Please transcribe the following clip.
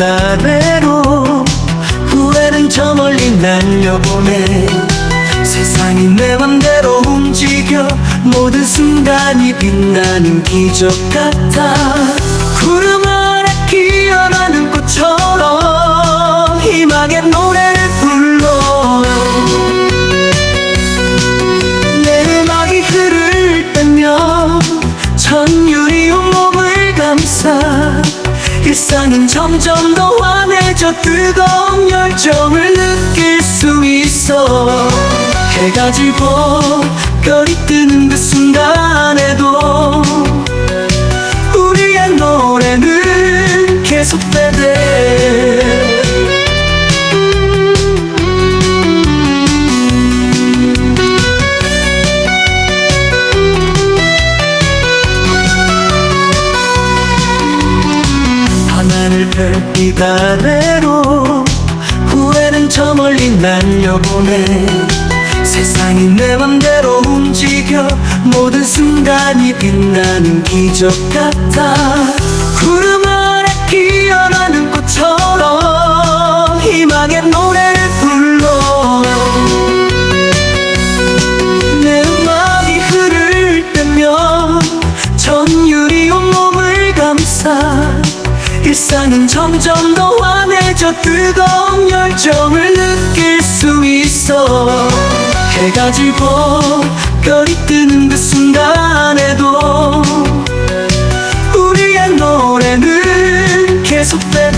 아래로 후회는 저 멀리 날려보내. 세상이 내 맘대로 움직여 모든 순간이 빛나는 기적 같아. 구름 아래 피어나는 꽃처럼 희망의 노래를 불러. 내 음악이 흐를 때면 천율이 온몸을 감싸 일상은 점점 더 환해져 뜨거운 열정을 느낄 수 있어. 해가 지고 별이 뜨는 그 순간에도 우리의 노래는 계속되 별빛 아래로 후회는 저 멀리 날려보내. 세상이 내 맘대로 움직여 모든 순간이 빛나는 기적 같아. 구름 아래 피어나는 꽃처럼 희망의 노래를 불러. 내 음악이 흐를 때면 전율이 온몸을 감싸 일상은 점점 더 환해져 뜨거운 열정을 느낄 수 있어. 해가 지고 별이 뜨는 그 순간에도 우리의 노래는 계속되네